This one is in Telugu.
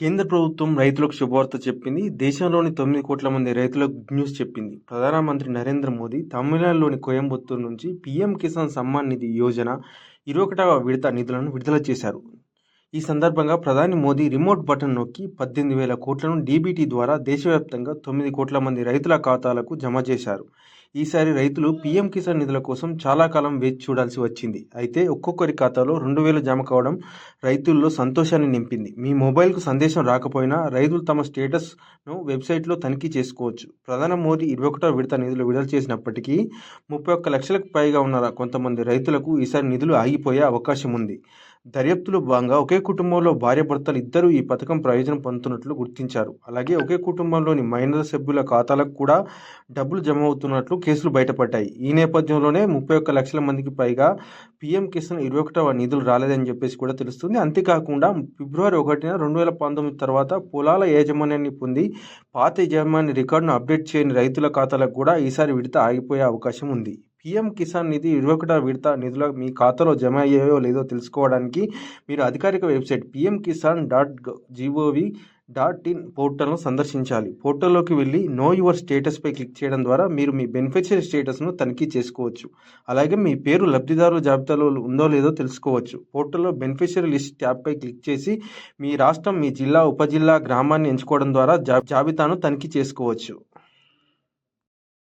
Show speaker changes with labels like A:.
A: కేంద్ర ప్రభుత్వం రైతులకు శుభవార్త చెప్పింది. దేశంలోని తొమ్మిది కోట్ల మంది రైతులకు గుడ్ న్యూస్ చెప్పింది. ప్రధానమంత్రి నరేంద్ర మోదీ తమిళనాడులోని కోయంబత్తూరు నుంచి పీఎం కిసాన్ సమ్మాన్ నిధి యోజన ఇరవై ఒకటవ విడత నిధులను విడుదల చేశారు. ఈ సందర్భంగా ప్రధాని మోదీ రిమోట్ బటన్ నొక్కి పద్దెనిమిది వేల కోట్లను డీబీటీ ద్వారా దేశవ్యాప్తంగా తొమ్మిది కోట్ల మంది రైతుల ఖాతాలకు జమ చేశారు. ఈసారి రైతులు పీఎం కిసాన్ నిధుల కోసం చాలా కాలం వేచి చూడాల్సి వచ్చింది. అయితే ఒక్కొక్కరి ఖాతాలో రెండు వేలు జమ కావడం రైతుల్లో సంతోషాన్ని నింపింది. మీ మొబైల్కు సందేశం రాకపోయినా రైతులు తమ స్టేటస్ను వెబ్సైట్లో తనిఖీ చేసుకోవచ్చు. ప్రధాని మోదీ ఇరవై ఒకటో విడత నిధులు విడుదల చేసినప్పటికీ ముప్పై ఒక్క లక్షలకు పైగా ఉన్న కొంతమంది రైతులకు ఈసారి నిధులు ఆగిపోయే అవకాశం ఉంది. దర్యాప్తులో భాగంగా ఒకే కుటుంబంలో భార్యాభర్తలు ఇద్దరూ ఈ పథకం ప్రయోజనం పొందుతున్నట్లు గుర్తించారు. అలాగే ఒకే కుటుంబంలోని మైనర్ సభ్యుల ఖాతాలకు కూడా డబ్బులు జమ అవుతున్నట్లు కేసులు బయటపడ్డాయి. ఈ నేపథ్యంలోనే ముప్పై ఒక్క లక్షల మందికి పైగా పీఎం కిసాన్ ఇరవై ఒకటవ నిధులు రాలేదని చెప్పేసి కూడా తెలుస్తుంది. అంతేకాకుండా ఫిబ్రవరి ఒకటిన రెండు వేల పంతొమ్మిది తర్వాత పొలాల యాజమాన్యాన్ని పొంది పాత యాజమాన్య రికార్డును అప్డేట్ చేయని రైతుల ఖాతాలకు కూడా ఈసారి విడత ఆగిపోయే అవకాశం ఉంది. పీఎం కిసాన్ నిధి ఇరవై ఒకటో విడత నిధుల మీ ఖాతాలో జమ అయ్యాయో లేదో తెలుసుకోవడానికి మీరు అధికారిక website PM Kisan dot GOV dot in పోర్టల్ను సందర్శించాలి. పోర్టల్లోకి వెళ్ళి నో యువర్ స్టేటస్పై క్లిక్ చేయడం ద్వారా మీరు మీ బెనిఫిషియరీ స్టేటస్ను తనిఖీ చేసుకోవచ్చు. అలాగే మీ పేరు లబ్ధిదారుల జాబితాలో ఉందో లేదో తెలుసుకోవచ్చు. పోర్టల్లో బెనిఫిషియరీ లిస్ట్ ట్యాబ్పై క్లిక్ చేసి మీ రాష్ట్రం మీ జిల్లా ఉపజిల్లా గ్రామాన్ని ఎంచుకోవడం ద్వారా జాబితాను తనిఖీ చేసుకోవచ్చు.